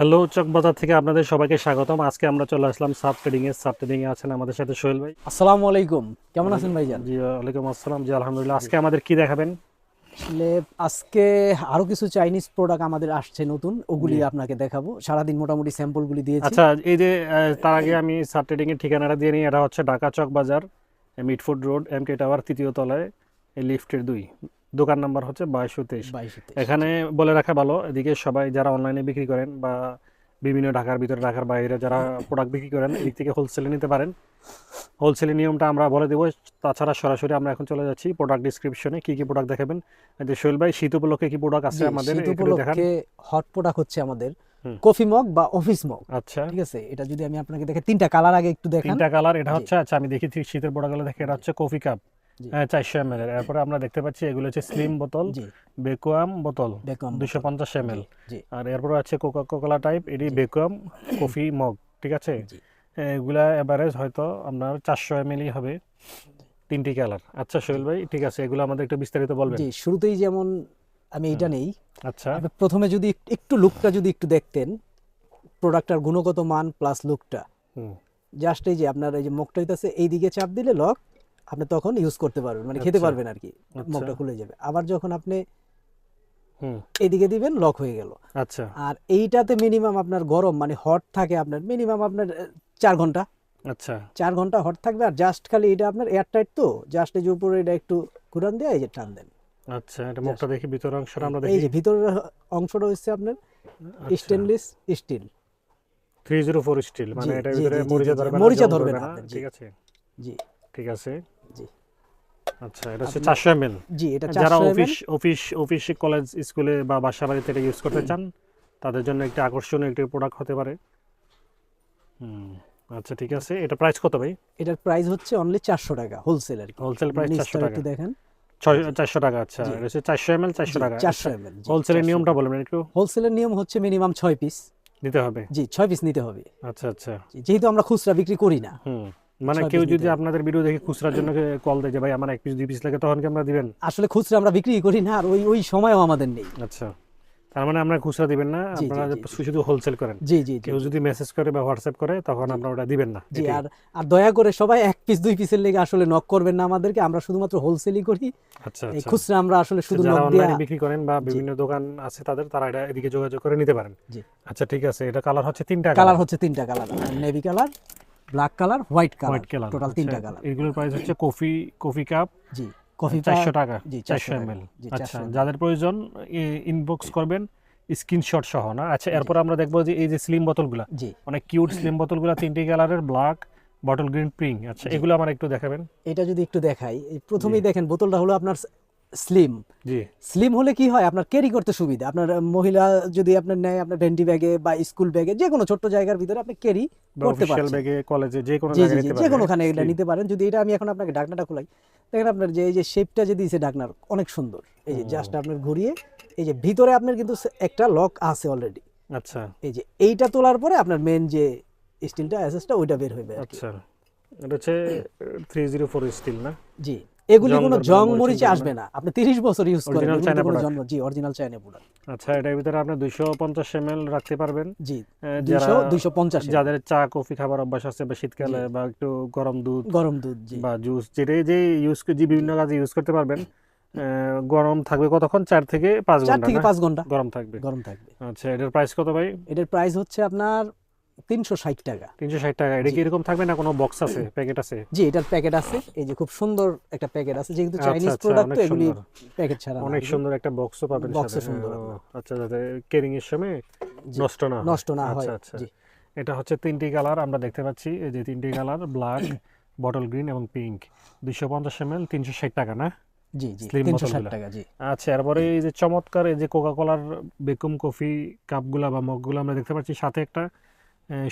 Hello Chawkbazar থেকে আপনাদের সবাইকে স্বাগতম। আজকে আমরা চলে আসলাম সাব ট্রেডিং এর সাব ট্রেডিং এ আছেন আমাদের সাথে সোহেল ভাই। আসসালামু আলাইকুম। কেমন আছেন ভাইজান? জি ওয়ালাইকুম আসসালাম। জি আলহামদুলিল্লাহ। আজকে আমাদের কি দেখাবেন? আসলে আজকে আরও কিছু চাইনিজ প্রোডাক্ট আমাদের আসছে নতুন। ওগুলি আপনাকে দেখাবো। সারাদিন মোটামুটি স্যাম্পলগুলি দিয়েছি। আচ্ছা এই যে তার আগে আমি সাব ট্রেডিং এর ঠিকানাটা দিয়ে নিই। এটা হচ্ছে Dhaka Chawk Bazar Mitford road M K tower তৃতীয় তলায় এই লিফটের দুই। দোকান নাম্বার হচ্ছে বাইশশো তেইশ। এখানে বলে রাখা ভালো এদিকে সবাই যারা অনলাইনে বিক্রি করেন বা বিভিন্ন ঢাকার ভিতরে ঢাকার বাইরে যারা প্রোডাক্ট বিক্রি করেন এদিক থেকে হোলসেলে নিতে পারেন। হোলসেলের নিয়মটা আমরা বলে দেবো। তাছাড়া সরাসরি আমরা এখন চলে যাচ্ছি প্রোডাক্ট ডিসক্রিপশনে কি কি প্রোডাক্ট দেখাবেন? যে সোহেল ভাই শীত উপলক্ষে কি প্রোডাক্ট আছে আমাদের? শীত উপলক্ষে হট প্রোডাক্ট হচ্ছে আমাদের কফি মগ বা অফিস মগ আচ্ছা। ঠিক আছে? এটা যদি আমি আপনাকে দেখে তিনটা কালার আগে একটু দেখান। তিনটা কালার এটা হচ্ছে আচ্ছা আমি দেখি শীতের প্রোডাক্টগুলো দেখে এটা হচ্ছে কফি কাপ। চারশো এম এল এরপরে আমরা দেখতে পাচ্ছি এগুলো হচ্ছে স্লিম বোতল বেকুয়াম বোতল দুশো পঞ্চাশ এম এল আর এরপরে আছে কোকা কোলা টাইপ এটি বেকুয়াম কফি মগ ঠিক আছে? এগুলা এভারেজ হয়তো আপনার চারশো এম হবে তিনটি কালার আচ্ছা সোহেল ভাই ঠিক আছে এগুলো আমাদের একটু বিস্তারিত বলবেন। জি শুরুতেই যেমন আমি এইটা নেই। আচ্ছা। প্রথমে যদি একটু- লুকটা যদি একটু দেখতেন প্রোডাক্টটার গুণগত মান প্লাস লুকটা হুম, জাস্ট এই যে আপনার এই যে মুখটা হইতাছে এই দিকে চাপ দিলে লক আপনি তখন ইউজ করতে পারবেন মানে খেতে আচ্ছা। পারবেন আর কি আচ্ছা। মুখটা খুলে যাবে। আবার যখন আপনি হুম। এইদিকে দিবেন লক হয়ে গেল। আচ্ছা। আর এইটাতে মিনিমাম আপনার গরম মানে হট থাকে আপনার মিনিমাম আপনার চার ঘণ্টা। আচ্ছা। চার ঘণ্টা হট থাকবে আর জাস্ট খালি এটা আপনার এয়ার টাইট তো জাস্ট এই যে উপরে এটা একটু ঘুরান দিয়ে এই যে টান দেন। আচ্ছা এটা মুখটা দেখি ভিতরের অংশটা আমরা দেখি। এই যে ভিতরের অংশটা হচ্ছে আপনার। Stainless steel three zero four steel মানে জি, ভিতরে মরিচা ধরবে না মরিচা ধরবে না জি। ঠিক আছে। জি। ঠিক আছে? জি। আচ্ছা এটা হচ্ছে আপনি- চারশো এম এল জি এটা যারা 400 অফিস অফিস অফিস কলেজ স্কুলে বা বাসা বাড়িতে এটা ইউজ করতে চান তাদের জন্য একটি আকর্ষণীয় একটি প্রোডাক্ট হতে পারে। হুম আচ্ছা ঠিক আছে। এটা প্রাইস কত ভাই? এটার প্রাইস হচ্ছে অনলি চারশো টাকা হোলসেল আর কি। হোলসেল প্রাইস চারশো নিচটা টাকা। একটু দেখেন চারশো টাকা আচ্ছা এটা হচ্ছে চারশো এম এল চারশো টাকা। চারশো এম এল হোলসেলের নিয়মটা বলবেন একটু। হোলসেলের নিয়ম হচ্ছে মিনিমাম ছয় পিস নিতে হবে। জি ছয় পিস নিতে হবে। আচ্ছা আচ্ছা। যেহেতু আমরা খুচরা বিক্রি করি না। হুম। মানে কেউ যদি আপনাদের ভিডিও দেখে খুচরার জন্য কল দেয় যে ভাই আমার এক পিস দুই পিস লাগে তখন কি আমরা দিবেন? আসলে খুচরা আমরা বিক্রি করি না আর ওই ওই সময়ও আমাদের নেই। আচ্ছা। তার মানে আমরা খুচরা দিবেন না আপনারা শুধু হোলসেল করেন। জি জি কেউ যদি মেসেজ করে বা হোয়াটসঅ্যাপ করে তখন আপনারা ওটা দিবেন না। জি আর আর দয়া করে সবাই এক পিস দুই পিসের লেগে আসলে নক করবেন না আমাদেরকে আমরা শুধুমাত্র হোলসেলই করি। আচ্ছা এই আচ্ছা। খুচরা আমরা আসলে শুধু নক দিয়া অনলাইনে বিক্রি করেন বা বিভিন্ন দোকান আছে তাদের তারা এটা এদিকে যোগাযোগ করে নিতে পারেন। জি। আচ্ছা ঠিক আছে এটা কালার হচ্ছে তিনটা কালার হচ্ছে তিনটা colour navy colour black colour white colour total তিনটা কালার এগুলোর প্রাইস হচ্ছে কফি কফি কাপ জি কফি চারশো টাকা জি, চারশো 400 এম এল আচ্ছা যাদের প্রয়োজন ইনবক্স করবেন স্ক্রিনশট সহ না? আচ্ছা এরপর আমরা দেখব যে এই যে স্লিম বোতলগুলা জি। অনেক কিউট স্লিম বোতলগুলা তিনটি কালারের ব্ল্যাক বটল গ্রিন পিঙ্ক আচ্ছা এগুলো আমার একটু দেখাবেন। এটা যদি একটু দেখাই প্রথমেই দেখেন বোতলটা হলো আপনার স্লিম জি। স্লিম হলে কি হয়? আপনার ক্যারি করতে সুবিধা। আপনার মহিলা যদি আপনার নেয় আপনার ভেন্টি ব্যাগে বা স্কুল ব্যাগে যে কোনো ছোট্ট জায়গার ভিতরে আপনি ক্যারি করতে পারছেন। ব্যাগে কলেজে যে কোনো জায়গায় নিতে যে কোনোখানে Slim। নিতে পারেন। যদি এটা আমি এখন আপনাকে ঢাকনাটা খোলাই দেখেন আপনার যে এই যে শেপটা যে দিয়েছে ঢাকনার অনেক সুন্দর। এই যে জাস্ট আপনার ঘুরিয়ে এই যে ভিতরে আপনার কিন্তু একটা লক আছে অলরেডি আচ্ছা। এই যে এইটা তোলার পরে আপনার মেন যে স্টিলটা অ্যাসেসটা ওইটা বের কি। আচ্ছা। এটা হচ্ছে থ্রি জিরো ফোর স্টিল না? জি। এগুলি জং কোনো জং মরিচে আসবে না। আপনি 30 বছর ইউজ করেন। জন্ম জি অরিজিনাল চায়না প্রোডাক্ট আচ্ছা এটার ভিতরে আপনি রাখতে পারবেন। জি আহ, যারা 200 250 যাদের চা কফি খাবার অভ্যাস আছে বা শীতকালে বা একটু গরম দুধ গরম দুধ জি। বা জুস যেটাই যে ইউজ যে বিভিন্ন কাজে ইউজ করতে পারবেন গরম থাকবে কতক্ষণ? চার থেকে পাঁচ চার ঘণ্টা থেকে পাঁচ ঘণ্টা। গরম থাকবে। গরম থাকবে। আচ্ছা এটার প্রাইস কত ভাই? এটার প্রাইস হচ্ছে আপনার তিনশো ষাট টাকা। তিনশো ষাট টাকা। এটা কি এরকম থাকবে না কোনো বক্স আছে প্যাকেট আছে? জি এটার প্যাকেট আছে। এই যে খুব সুন্দর একটা প্যাকেট আছে যেহেতু আচ্ছা, চাইনিজ আচ্ছা, প্রোডাক্ট তো এগুলি প্যাকেট ছাড়া অনেক সুন্দর একটা বক্সও পাবেন সুন্দর আচ্ছা যাতে কেরিং এর সময় নষ্ট না নষ্ট না হয় আচ্ছা। আচ্ছা জি। এটা হচ্ছে তিনটি কালার আমরা দেখতে পাচ্ছি। এই যে তিনটি কালার ব্ল্যাক বটল গ্রিন এবং পিঙ্ক দুইশো পঞ্চাশ এম এল তিনশো ষাট টাকা না? জি জি তিনশো ষাট টাকা জি। আচ্ছা এরপরে এই যে চমৎকার এই যে কোকা কোলার বেকুম কফি কাপগুলা বা মগগুলো আমরা দেখতে পাচ্ছি। সাথে একটা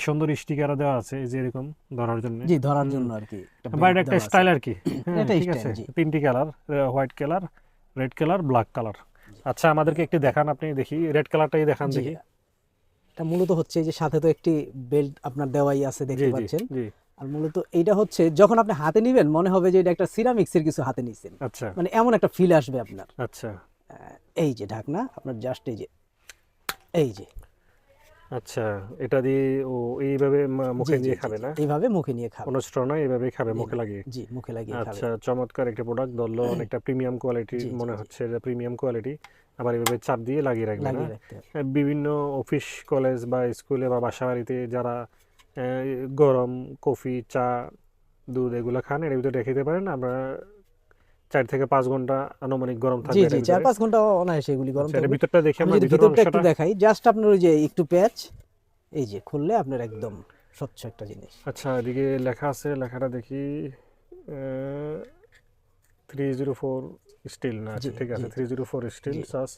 সুন্দর স্টিকার দেওয়া আছে যে এরকম ধরার জন্য। জি ধরার জন্য আর কি একটা বা এটা একটা স্টাইল আর কি। হ্যাঁ, এটা ঠিক আছে। তিনটি colour white colour red colour black colour আচ্ছা আমাদেরকে একটু দেখান আপনি দেখি রেড কালারটাই দেখান দেখি। এটা মূলত হচ্ছে এই যে সাথে তো একটি বেল্ট আপনার দেওয়াই আছে দেখতে পাচ্ছেন। আর মূলত এটা হচ্ছে যখন আপনি হাতে নিবেন মনে হবে যে এটা একটা সিরামিক্সের কিছু হাতে নিছেন। আচ্ছা। মানে এমন একটা ফিল আসবে আপনার। আচ্ছা। এই যে ঢাকনা আপনার জাস্ট এই যে এই যে। আচ্ছা এটা দিয়ে ও এইভাবে মুখে জি, খাবে না? এইভাবে মুখে নিয়ে খাবে। কোনো স্ট্র এইভাবে খাবে মুখে লাগিয়ে? জি মুখে লাগিয়ে খাবে। আচ্ছা চমৎকার একটা প্রোডাক্ট ধরলো অনেকটা প্রিমিয়াম কোয়ালিটি মনে। হচ্ছে প্রিমিয়াম কোয়ালিটি আবার এভাবে চাপ দিয়ে লাগিয়ে রাখবে না? আহ, বিভিন্ন অফিস কলেজ বা স্কুলে বা বাসা বাড়িতে যারা গরম কফি চা দুধ এগুলো খান এর ভিতরে রেখে দিতে পারেন। আমরা চার থেকে পাঁচ ঘণ্টা আনুমানিক গরম থাকবে জি এটার চার পাঁচ ঘণ্টা অনায়াসে এগুলি গরম আচ্ছা, থাকবে। ভিতরটা দেখি আমরা ভিতরটা একটু দেখাই জাস্ট আপনার ওই যে একটু প্যাচ এই যে খুললে আপনার একদম স্বচ্ছ একটা জিনিস। আচ্ছা এদিকে লেখা আছে লেখাটা দেখি থ্রি জিরো ফোর স্টিল না ঠিক আছে থ্রি জিরো ফোর স্টিল জি। সাস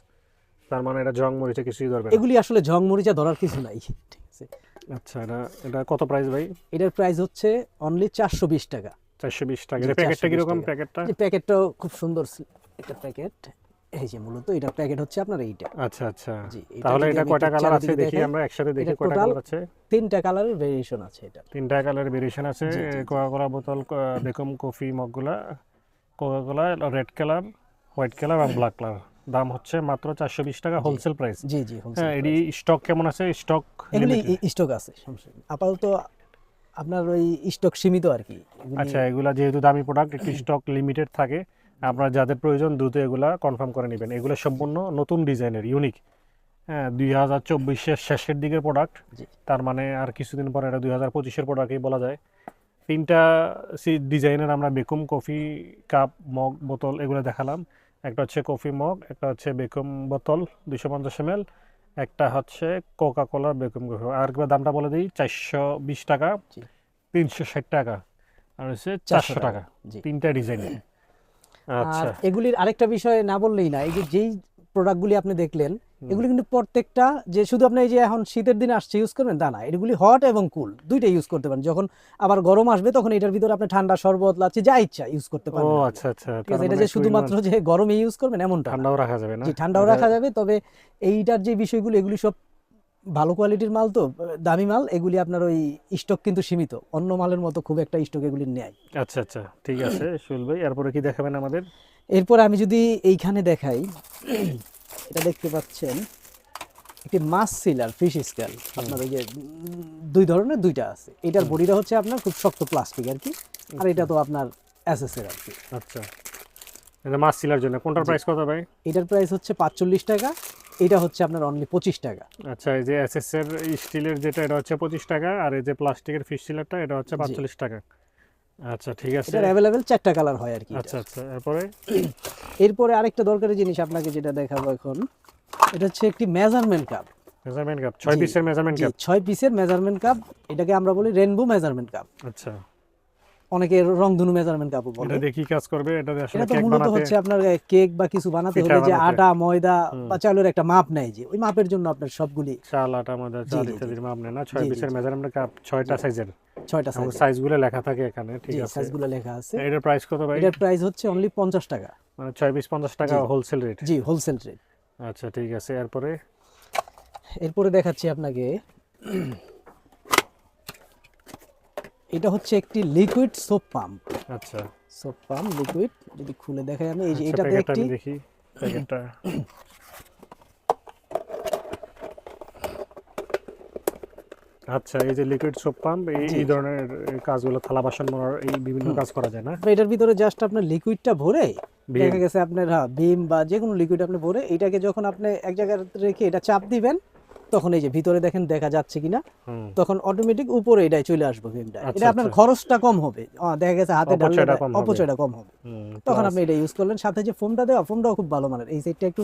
তার মানে এটা জং মরিচে কিছুই ধরবে এগুলি আসলে ঝং মরিচা ধরার কিছু নাই ঠিক আছে। আচ্ছা এটা এটা কত প্রাইস ভাই? এটার প্রাইস হচ্ছে অনলি চারশো বিশ টাকা। চারশো বিশ টাকা। প্যাকেটটা 420 কীরকম প্যাকেটটা প্যাকেটটাও খুব সুন্দর একটা প্যাকেট এই যে মূলত এটার প্যাকেট হচ্ছে আপনার এইটা। আচ্ছা আচ্ছা। তাহলে এটা কয়টা কালার আছে দেখি আমরা একসাথে দেখি কয়টা কালার আছে। তিনটা কালারের ভেরিয়েশন আছে এটা। তিনটা কালারের ভেরিয়েশন আছে জি, জি, জি। কোকা কোলা বোতল বেকম কফি মগগুলা রেড কালার হোয়াইট কালার আর ব্ল্যাক কালার দাম হচ্ছে মাত্র চারশো বিশ টাকা হোলসেল প্রাইস জি জি হ্যাঁ এটি স্টক কেমন আছে? স্টক এগুলি স্টক আছে। আপাতত আপনার ওই স্টক সীমিত আর কি। আচ্ছা এগুলা যেহেতু দামি প্রোডাক্ট একটু স্টক লিমিটেড থাকে আপনার যাদের প্রয়োজন দ্রুত এগুলা কনফার্ম করে নেবেন। এগুলো সম্পূর্ণ নতুন ডিজাইনের ইউনিক হ্যাঁ দুই হাজার চব্বিশের শেষের দিকের প্রোডাক্ট তার মানে আর কিছুদিন পরে এটা দুই হাজার পঁচিশের প্রোডাক্টই বলা যায়। তিনটা সি ডিজাইনের আমরা বেকুম কফি কাপ মগ বোতল এগুলো দেখালাম। একটা হচ্ছে কফি মগ একটা হচ্ছে বেকুম বোতল দুশো পঞ্চাশ এম একটা হচ্ছে কোকা কোলার বেকুম কফি আর একবার দামটা বলে দিই চারশো বিশ টাকা তিনশো ষাট টাকা। আর হচ্ছে চারশো টাকা তিনটা ডিজাইন। আচ্ছা। আর এগুলির আরেকটা বিষয় না বললেই না এই যে যেই প্রোডাক্টগুলি আপনি দেখলেন এগুলি কিন্তু প্রত্যেকটা যে শুধু আপনি এই যে এখন শীতের দিনে আসছে ইউজ করবেন? তা না এগুলি হট এবং কুল দুইটা ইউজ করতে পারেন। যখন আবার গরম আসবে তখন এটার ভিতরে আপনি ঠান্ডা শরবত লাচ্ছি যা ইচ্ছা ইউজ করতে ও আচ্ছা আচ্ছা এটা মানে যে শুধুমাত্র যে গরমে ইউজ করবেন এমনটা ঠান্ডাও রাখা যাবে না। জি ঠান্ডাও রাখা যাবে তবে এইটার যে বিষয়গুলো এগুলি সব ভালো কোয়ালিটির মাল তো দামি মাল এগুলি আপনার ওই স্টক কিন্তু সীমিত। অন্য মালের মতো খুব একটা স্টক এগুলি নেয় আচ্ছা আচ্ছা ঠিক আছে শুল ভাই এরপরে কি দেখাবেন আমাদের? এরপর আমি যদি এইখানে দেখাই এটা দেখতে পাচ্ছেন একটি মাছ সিলার ফিশ স্কেল আপনার ওই যে দুই ধরনের দুইটা আছে। এটার বডিটা হচ্ছে আপনার খুব শক্ত প্লাস্টিক আর কি আর এটা তো আপনার এসএসের আর কি। আচ্ছা। এটা মাছ সিলার জন্য কোনটার প্রাইস কত ভাই? এটার প্রাইস হচ্ছে পাঁচচল্লিশ টাকা এটা হচ্ছে আপনার অনলি পঁচিশ টাকা। আচ্ছা এই যে এসএস এর স্টিলের যেটা এটা হচ্ছে পঁচিশ টাকা আর এই যে প্লাস্টিকের ফিশ সিলারটা এটা হচ্ছে পাঁচচল্লিশ টাকা। আচ্ছা ঠিক আছে। এটার অ্যাভেলেবেল চারটা কালার হয় আর কি আচ্ছা আচ্ছা এরপরে? এরপরে আরেকটা দরকারি জিনিস আপনাকে যেটা দেখাবো এখন এটা হচ্ছে একটি মেজারমেন্ট কাপ মেজারমেন্ট কাপ ছয় জি, পিসের মেজারমেন্ট কাপ ছয় পিসের মেজারমেন্ট কাপ এটাকে আমরা বলি রেনবো মেজারমেন্ট কাপ আচ্ছা। অনেকে রংধনু মেজারমেন্ট কাপও বলে। এটা কি কাজ করবে? এটা আসলে এটা কেক বানাতে হচ্ছে আপনার কেক বা কিছু বানাতে হলে যে আটা ময়দা বা চাউলের একটা মাপ নেয় যে ওই মাপের জন্য আপনার সবগুলি চাল আটা ময়দা চাল। ইত্যাদির মাপ নেয় না। ছয় জি, জি, পিসের মেজারমেন্ট কাপ ছয়টা সাইজের ছয়টা সাইজ সাইজগুলো লেখা থাকে এখানে ঠিক আছে। সাইজগুলো লেখা আছে। এটার প্রাইস কত ভাই? এটার প্রাইস হচ্ছে অনলি পঞ্চাশ টাকা। মানে ছয় পিস পঞ্চাশ টাকা হোলসেল রেট জি হোলসেল রেট আচ্ছা ঠিক আছে এরপরে? এরপরে দেখাচ্ছি আপনাকে। এটা হচ্ছে একটি লিকুইড সোপ পাম্প আচ্ছা। সোপ পাম্প লিকুইড যদি খুলে দেখাই আমি এই যে আচ্ছা, এটাতে একটি দেখি প্যাকেটটা আচ্ছা এই যে লিকুইড সোপ পাম্প এই ধরনের কাজগুলো থালা বাসন মোড়ার এই বিভিন্ন কাজ করা যায় না? এটার ভিতরে জাস্ট আপনার লিকুইডটা ভরে। দেখা গেছে আপনার হ্যাঁ বিম বা যে কোনো লিকুইড আপনি ভরে এটাকে যখন আপনি এক জায়গায় রেখে এটা চাপ দিবেন তখন এই যে ভিতরে দেখেন দেখা যাচ্ছে কিনা তখন অটোমেটিক উপরে এটাই চলে আসবে বিমটা আচ্ছা, এটা আপনার আচ্ছা। খরচটা কম হবে। দেখা গেছে হাতে অপচয়টা কম হবে। তখন আপনি এটা ইউজ করলেন। সাথে যে ফোমটা দেওয়া ফোমটাও খুব ভালো মানের। এই সাইডটা একটু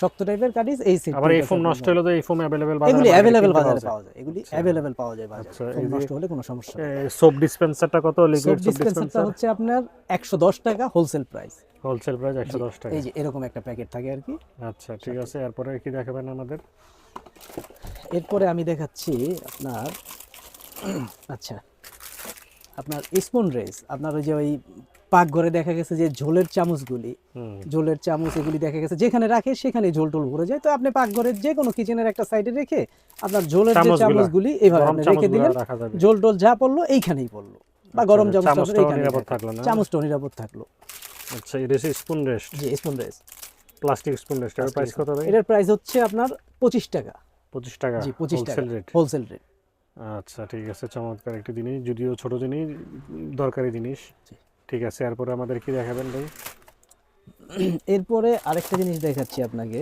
শক্ত টাইপের কাটিস এই সাইড আবার এই ফোম নষ্ট হলে তো এই ফোম অ্যাভেলেবেল এগুলি অ্যাভেলেবেল বাজারে পাওয়া যায়। এগুলি অ্যাভেলেবেল পাওয়া যায় বাজারে। আচ্ছা, ফোম নষ্ট হলে কোনো সমস্যা নেই। সোপ ডিসপেন্সারটা কত? লিকুইড সোপ ডিসপেন্সারটা ডিসপেন্সার হচ্ছে আপনার একশো দশ টাকা হোলসেল প্রাইস হোলসেল প্রাইস একশো দশ টাকা। এই যে এরকম একটা প্যাকেট থাকে আর কি। আচ্ছা ঠিক আছে। এরপরে কি দেখাবেন আমাদের? এরপরে আমি দেখাচ্ছি আপনার আচ্ছা আপনার স্পুন রেস আপনার ওই যে ওই পাকঘরে দেখা গেছে যে ঝোলের চামচগুলি ঝোলের চামচ এগুলি দেখা গেছে যেখানে রাখে সেখানে ঝোল টোল ভরে যায়। তো আপনি পাকঘরের যে কোনো কিচেনের একটা সাইডে রেখে আপনার ঝোলের যে চামচগুলি এইভাবে আপনি রেখে দিলেন। ঝোল টোল যা পড়ল এইখানেই পড়ল। বা গরম আচ্ছা, চামচ এইখানে নিরাপদ থাকল। চামচটাও নিরাপদ থাকল। আচ্ছা এটা হচ্ছে স্পুন রেস্ট জি spoon rest. Plastic spoon rest এর প্রাইস কত ভাই? এটার প্রাইস হচ্ছে আপনার পঁচিশ টাকা। পঁচিশ টাকা জি পঁচিশ টাকা হোলসেল রেট আচ্ছা ঠিক আছে চমৎকার একটি জিনিস যদিও ছোট জিনিস দরকারি জিনিস। ঠিক আছে এরপরে আমাদের কি দেখাবেন ভাই? এরপরে আরেকটা জিনিস দেখাচ্ছি আপনাকে।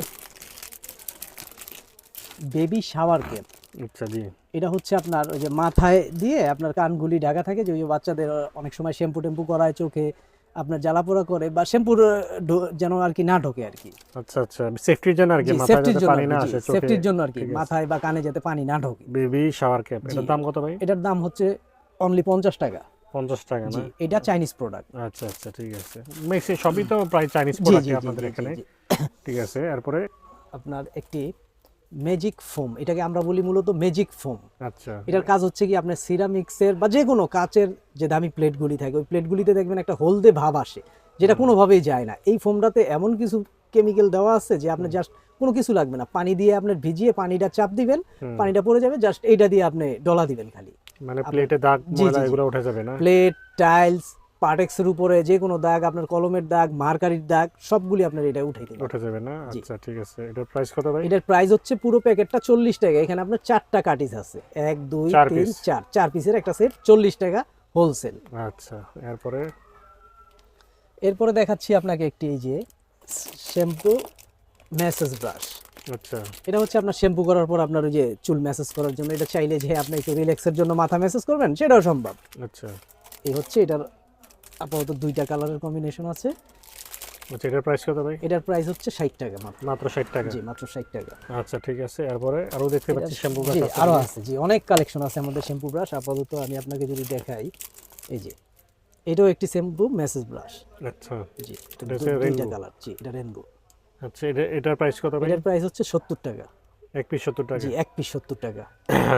বেবি শাওয়ার ক্যাপ আচ্ছা জি। এটা হচ্ছে আপনার ওই যে মাথায় দিয়ে আপনার কানগুলি ঢাকা থাকে যে ওই বাচ্চাদের অনেক সময় শ্যাম্পু টেম্পু করায় চোখে। আপনার জ্বালাপোড়া করে বা শ্যাম্পুর যেন আর কি না ঢোকে আর কি। আচ্ছা আচ্ছা সেফটির জন্য আর কি মাথায় যাতে পানি না আসে সেফটির জন্য আর কি মাথায় বা কানে যাতে পানি না ঢোকে। বেবি শাওয়ার ক্যাপ এটার দাম কত ভাই? এটার দাম হচ্ছে অনলি পঞ্চাশ টাকা। পঞ্চাশ টাকা না? এটা চাইনিজ প্রোডাক্ট আচ্ছা আচ্ছা ঠিক আছে। মেক্সি সবই তো প্রায় চাইনিজ প্রোডাক্ট আপনাদের এখানে। ঠিক আছে এরপরে? আপনার একটি ম্যাজিক ফোম এটাকে আমরা বলি মূলত ম্যাজিক ফোম আচ্ছা। এটার কাজ হচ্ছে কি আপনার সিরামিক্সের বা যে কোনো কাচের যে দামি প্লেটগুলি থাকে ওই প্লেটগুলিতে দেখবেন একটা হলদে ভাব আসে যেটা কোনোভাবেই যায় না। এই ফোমটাতে এমন কিছু কেমিক্যাল দেওয়া আছে যে আপনার জাস্ট কোনো কিছু লাগবে না। পানি দিয়ে আপনার ভিজিয়ে পানিটা চাপ দিবেন পানিটা পড়ে যাবে জাস্ট এইটা দিয়ে আপনি ডলা দিবেন খালি। মানে প্লেটে দাগ ময়লা। এগুলো উঠে যাবে না? প্লেট টাইলস পার্টেক্সের উপরে যে কোনো দাগ আপনার কলমের দাগ মার্কারির দাগ সবগুলি আপনার এটা উঠাই দেবেন। উঠে যাবে না? আচ্ছা ঠিক আছে। এটার প্রাইস কত ভাই? এটার প্রাইস হচ্ছে পুরো প্যাকেটটা চল্লিশ টাকা। এখানে আপনার চারটা কাটিস আছে। এক দুই চার তিন piece। চার। চার পিসের একটা সেট চল্লিশ টাকা হোলসেল আচ্ছা এরপরে? এরপরে দেখাচ্ছি আপনাকে একটি এই যে শ্যাম্পু ম্যাসেজ ব্রাশ। আচ্ছা। এটা হচ্ছে আপনার শ্যাম্পু করার পর আপনার ওই যে চুল ম্যাসেজ করার জন্য। এটা চাইলে যে আপনি একটু রিল্যাক্সের জন্য মাথা ম্যাসেজ করবেন সেটাও সম্ভব। আচ্ছা। এই হচ্ছে এটার আপাতত দুইটা কালারের কম্বিনেশন আছে। আচ্ছা এটার প্রাইস কত ভাই? এটার প্রাইস হচ্ছে ষাট টাকা মাত্র। মাত্র ষাট টাকা? জি মাত্র ষাট টাকা। আচ্ছা ঠিক আছে। এরপরে আরও দেখতে পাচ্ছি শ্যাম্পু জি আরও আছে। জি অনেক কালেকশন আছে আমাদের শ্যাম্পু ব্রাশ আপাতত আমি আপনাকে যদি দেখাই এই যে এটাও একটি শ্যাম্পু মেসেজ ব্রাশ আচ্ছা। জি এটা কালার জি এটা রেনবো আচ্ছা এটা এটার প্রাইস কত ভাই? এটার প্রাইস হচ্ছে সত্তর টাকা। এক পিস সত্তর টাকা। জি এক পিস সত্তর টাকা।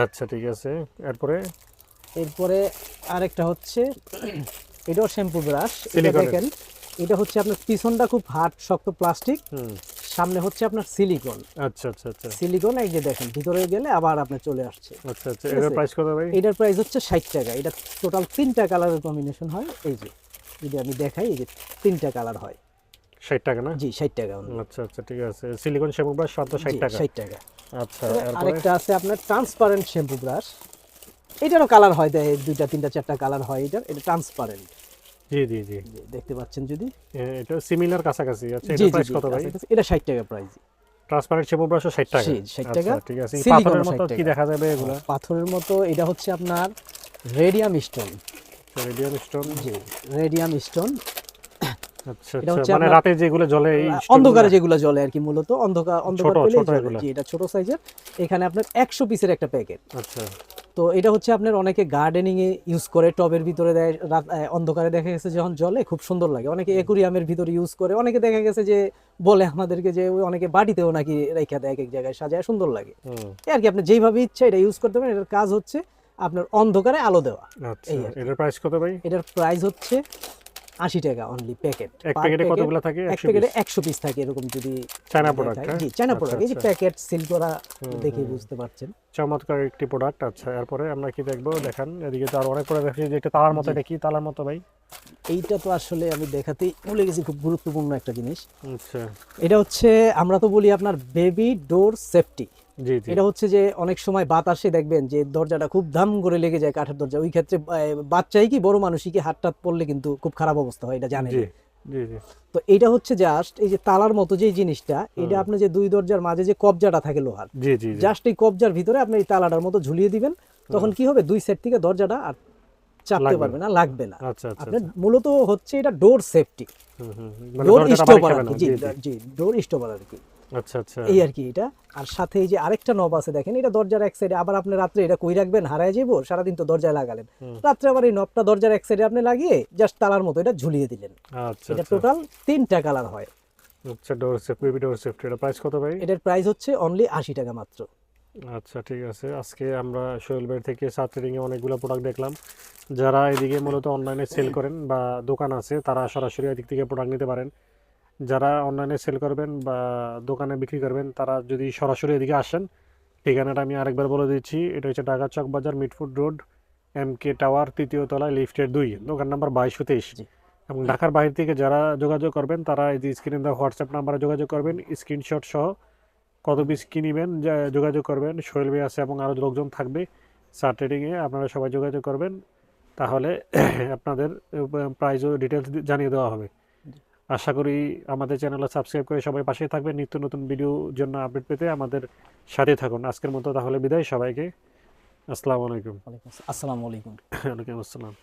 আচ্ছা ঠিক আছে। এরপরে? এরপরে আরেকটা হচ্ছে এটাও শ্যাম্পু ব্রাশ এটা দেখেন এটা হচ্ছে আপনার পিছনটা খুব হার্ড শক্ত প্লাস্টিক সামনে হচ্ছে আপনার সিলিকন আচ্ছা আচ্ছা আচ্ছা। সিলিকন এই যে দেখেন ভিতরে গেলে আবার আপনার চলে আসছে। আচ্ছা আচ্ছা এটার প্রাইস কত ভাই? এটার প্রাইস হচ্ছে ষাট টাকা। এটা টোটাল তিনটা কালারের কম্বিনেশন হয়। এই যে যদি আমি দেখাই এই যে তিনটা কালার হয়। ষাট টাকা না? জি ষাট টাকা আচ্ছা আচ্ছা ঠিক আছে। সিলিকন শ্যাম্পু ব্রাশ মাত্র ষাট জি, টাকা। ষাট টাকা। আচ্ছা আরেকটা আছে আপনার ট্রান্সপারেন্ট শ্যাম্পু ব্রাশ এটারও কালার হয় দেয় দুইটা তিনটা চারটা কালার হয় এটার। এটা ট্রান্সপারেন্ট জি জি জি। দেখতে পাচ্ছেন যদি? এটা সিমিলার কাছাকাছি। আচ্ছা জি এটার প্রাইস কত ভাই? এটা ষাট টাকা প্রাইস ট্রান্সপারেন্ট ব্রাশও ষাট টাকা। জি, 60 আচ্ছা, টাকা। ঠিক আছে। পাথরের মতো কি দেখা যাবে এগুলা? পাথরের মতো এটা হচ্ছে আপনার রেডিয়াম স্টোন রেডিয়াম স্টোন জি রেডিয়াম স্টোন আচ্ছা এটা হচ্ছে মানে রাতে যেগুলো জ্বলে অন্ধকারে? যেগুলো জ্বলে আর কি মূলত। অন্ধকার অন্ধকার ছোট। জি এটা সাইজের এখানে আপনার একশো পিসের একটা প্যাকেট আচ্ছা। তো এটা হচ্ছে আপনার অনেকে গার্ডেনিং এ ইউজ করে টবের ভিতরে দেয় অন্ধকারে দেখা গেছে যখন জলে খুব সুন্দর লাগে। অনেকে একুরিয়ামের ভিতরে ইউজ করে অনেকে দেখা গেছে যে বলে আমাদেরকে যে ওই অনেকে বাড়িতেও নাকি রেখা দেয় এক এক জায়গায় সাজায় সুন্দর লাগে। এই আর কি আপনি যেইভাবে ইচ্ছা এটা ইউজ করতে পারেন। এটার কাজ হচ্ছে আপনার অন্ধকারে আলো দেওয়া। আচ্ছা এটার প্রাইস কত ভাই? এটার প্রাইস হচ্ছে আশি টাকা অনলি প্যাকেট এক প্যাকেটে কতগুলো থাকে? এক প্যাকেটে একশো পিস থাকে এরকম যদি চায়না প্রোডাক্ট হ্যাঁ? জি চায়না আচ্ছা, প্রোডাক্ট এই যে আচ্ছা। প্যাকেট সিল করা দেখে বুঝতে পারছেন। চমৎকার একটি প্রোডাক্ট আচ্ছা এরপরে আমরা কি দেখব? দেখান এদিকে তো আরও অনেক প্রোডাক্ট দেখছি যে এটা তালার মতো। এটা কি তালার মতো ভাই? এইটা তো আসলে আমি দেখাতেই ভুলে গেছি খুব গুরুত্বপূর্ণ একটা জিনিস। আচ্ছা। এটা হচ্ছে আমরা তো বলি আপনার বেবি ডোর সেফটি এটা হচ্ছে যে অনেক সময় বাতাসে দেখবেন যে দরজাটা খুব দাম করে লেগে যায় কাঠের দরজা। ওই ক্ষেত্রে বাচ্চাই কি বড় মানুষই কি হাত টাত পড়লে কিন্তু খুব খারাপ অবস্থা হয় এটা জানেন। তো এটা হচ্ছে জাস্ট এই যে তালার মতো যে জিনিসটা এটা আপনি যে দুই দরজার মাঝে যে কবজাটা থাকে লোহার জাস্ট এই কবজার ভিতরে আপনি এই তালাটার মতো ঝুলিয়ে দিবেন তখন কি হবে? দুই সাইড থেকে দরজাটা আর চাপতে পারবে না লাগবে না। আচ্ছা আচ্ছা আপনার মূলত হচ্ছে এটা ডোর সেফটি ডোর স্টপার আর কি। জি ডোর স্টপার আর কি। আচ্ছা আচ্ছা। এই আর কি এটা। আর সাথে এই যে আরেকটা নব আছে দেখেন এটা দরজার এক সাইডে আবার আপনি রাত্রে এটা কই রাখবেন? হারায় যাব সারাদিন তো দরজায় লাগালেন। রাত্রে আবার এই নবটা দরজার এক সাইডে আপনি লাগিয়ে জাস্ট তালার মতো এটা ঝুলিয়ে দিলেন। আচ্ছা এটা আচ্ছা। টোটাল তিনটা কালার হয়। আচ্ছা door safe baby door safety এটা প্রাইস কত ভাই? এটার প্রাইস হচ্ছে অনলি আশি টাকা মাত্র। আচ্ছা ঠিক আছে। আজকে আমরা সোহেল ভাইয়ের থেকে এ অনেকগুলো প্রোডাক্ট দেখলাম। যারা এদিকে মূলত অনলাইনে সেল করেন বা দোকান আছে তারা সরাসরি এদিক থেকে প্রোডাক্ট নিতে পারেন। যারা অনলাইনে সেল করবেন বা দোকানে বিক্রি করবেন তারা যদি সরাসরি এদিকে আসেন ঠিকানাটা আমি আরেকবার বলে দিচ্ছি। এটা হচ্ছে Dhaka Chawk Bazar Mitford road M K tower তৃতীয় তলায় লিফটের দুই দোকান নাম্বার বাইশশো তেইশ। এবং ঢাকার বাইরে থেকে যারা যোগাযোগ করবেন তারা এই যে স্ক্রিনে দেওয়া হোয়াটসঅ্যাপ নাম্বারে যোগাযোগ করবেন স্ক্রিনশট সহ কত পিস কিনিবেন যা- যোগাযোগ করবেন সোহেল ভাই আছে এবং আরও লোকজন থাকবে। সার ট্রেডিংয়ে আপনারা সবাই যোগাযোগ করবেন তাহলে আপনাদের প্রাইজও ডিটেলস জানিয়ে দেওয়া হবে। আশা করি আমাদের চ্যানেলে সাবস্ক্রাইব করে সবাই পাশে থাকবেন। নিত্য নতুন ভিডিওর জন্য আপডেট পেতে আমাদের সাথে থাকুন। আজকের মতো তাহলে বিদায় সবাইকে আসসালামু আলাইকুম। আসসালামু আলাইকুম। ওয়ালাইকুম আসসালাম।